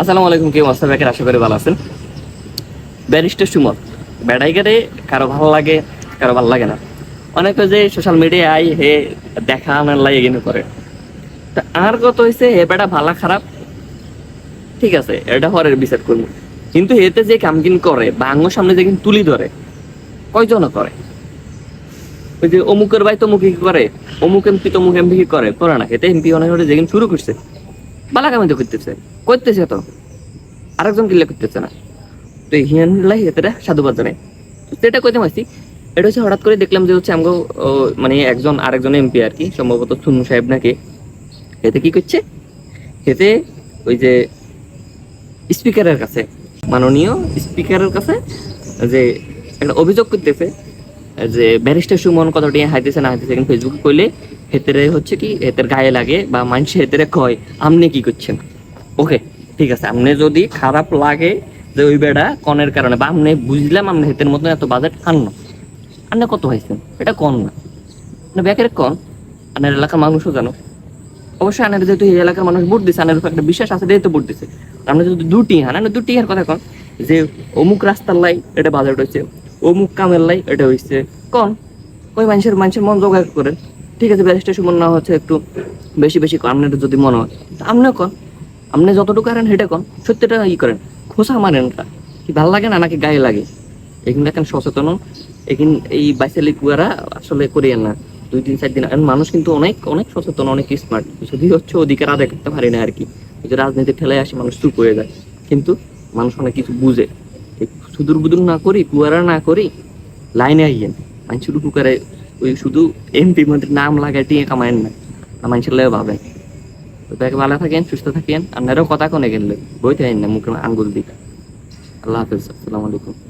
আসসালামু আলাইকুম, কেউ মাস্টার ব্যাকের আশা করি ভালো আছেন। ব্যারিস্টার সুমন বেড়াই গেলে কারও ভালো লাগে, কারও ভালো লাগে না। অনেকে যে সোশ্যাল মিডিয়ায় হে, দেখা আনার লাগে কিন্তু করে। তা আর কত হয়েছে, হে বেটা ভালো খারাপ? ঠিক আছে, এটা হরের বিচার করব। কিন্তু এতে যে কামকিন করে বা আঙ্গুর সামনে যে কিন্তু তুলি ধরে কয়জন করে? ওই যে অমুকের ভাই তমুক কি করে, অমুক এমপি তমুক এমপি কি করে করে না। এতে এমপি অনেক যেদিন শুরু করছে। বালা কামিতে করতেছে করতেছে তো, আরেকজন করতেছে না। তো এতে সাধুবাদ জানাই কইতে এটা হচ্ছে হঠাৎ করে দেখলাম যে হচ্ছে মানে একজন, আরেকজন এমপি আর কি, সম্ভবত সুনু সাহেব নাকি। এতে কি করছে এতে ওই যে স্পিকারের কাছে, মাননীয় স্পিকারের কাছে, যে একটা অভিযোগ করতেছে, যে ব্যারিস্টার সুমন কতটি হাইতেছে না হাইতেছে, কিন্তু ফেসবুকে কইলে হেতেরে হচ্ছে কি, হেতের গায়ে লাগে বা মানুষ হেতেরে কয় আপনি কি করছেন? ওকে, ঠিক আছে। আপনি যদি খারাপ লাগে যে ওই বেড়া কনের কারণে, বা আপনি বুঝলাম আপনি হেতের মতন এত বাজেট খান না। আপনি কত হয়েছেন এটা কন না। না ব্যাকের কন। আপনার এলাকার মানুষও জানো। অবশ্যই আনার যেহেতু এই এলাকার মানুষ ভোট দিচ্ছে আনার একটা বিশ্বাস আছে যেহেতু ভোট দিচ্ছে আমরা যদি দুটি হান না দুটি হার কথা কন। যে অমুক রাস্তার লাই এটা বাজেট হয়েছে অমুক কামের লাই এটা হয়েছে কন? ওই মানুষের মানুষের মন জোগাড় করেন। ঠিক আছে, ব্যারিস্টার সুমন না হচ্ছে একটু বেশি বেশি আপনার যদি মনে হয়। আপনিও কন আপনি যতটুকু আরেন হেঁটে কন সত্যিটা ই করেন। খোসা মারেন কি ভালো লাগে না, নাকি গায়ে লাগে? এখানে দেখেন সচেতন। এখানে এই বাইসালি কুয়ারা আসলে করিয়েন না। দুই তিন চার দিন মানুষ কিন্তু অনেক অনেক সচেতন, অনেক স্মার্ট যদি হচ্ছে অধিকার আদায় করতে পারি না আর কি। যে রাজনীতির ঠেলায় আসে, মানুষ চুপ হয়ে যায়। কিন্তু মানুষ অনেক কিছু বুঝে। সুদূর বুদুর না করি, কুয়ারা না করি, লাইনে আইয়েন। মানুষের উপকারে ওই শুধু এমপি মন্ত্রীর নাম লাগাই টিয়ে কামায়েন না না মানুষের ভাবে। তো ভালো থাকেন, সুস্থ থাকেন আপনারও কথা কোনে গেলে, বইতে না মুখে আঙ্গুল দিক। আল্লাহ হাফিজ, আসসালামু আলাইকুম।